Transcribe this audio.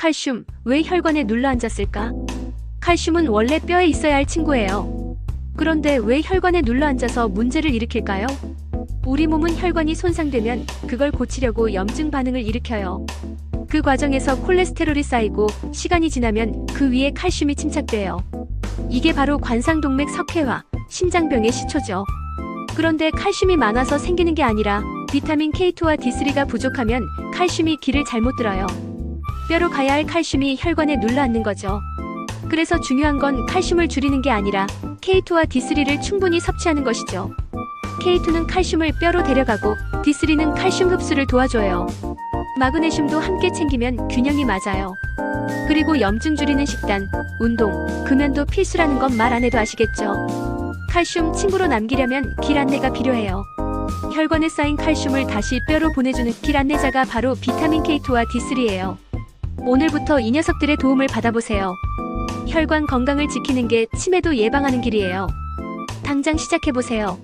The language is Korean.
칼슘, 왜 혈관에 눌러앉았을까? 칼슘은 원래 뼈에 있어야 할 친구예요. 그런데 왜 혈관에 눌러앉아서 문제를 일으킬까요? 우리 몸은 혈관이 손상되면 그걸 고치려고 염증 반응을 일으켜요. 그 과정에서 콜레스테롤이 쌓이고 시간이 지나면 그 위에 칼슘이 침착돼요. 이게 바로 관상동맥 석회화, 심장병의 시초죠. 그런데 칼슘이 많아서 생기는 게 아니라 비타민 K2와 D3가 부족하면 칼슘이 길을 잘못 들어요. 뼈로 가야 할 칼슘이 혈관에 눌러앉는 거죠. 그래서 중요한 건 칼슘을 줄이는 게 아니라 K2와 D3를 충분히 섭취하는 것이죠. K2는 칼슘을 뼈로 데려가고 D3는 칼슘 흡수를 도와줘요. 마그네슘도 함께 챙기면 균형이 맞아요. 그리고 염증 줄이는 식단, 운동, 금연도 필수라는 건 말 안 해도 아시겠죠? 칼슘 친구로 남기려면 길 안내가 필요해요. 혈관에 쌓인 칼슘을 다시 뼈로 보내주는 길 안내자가 바로 비타민 K2와 D3예요. 오늘부터 이 녀석들의 도움을 받아보세요. 혈관 건강을 지키는 게 치매도 예방하는 길이에요. 당장 시작해보세요.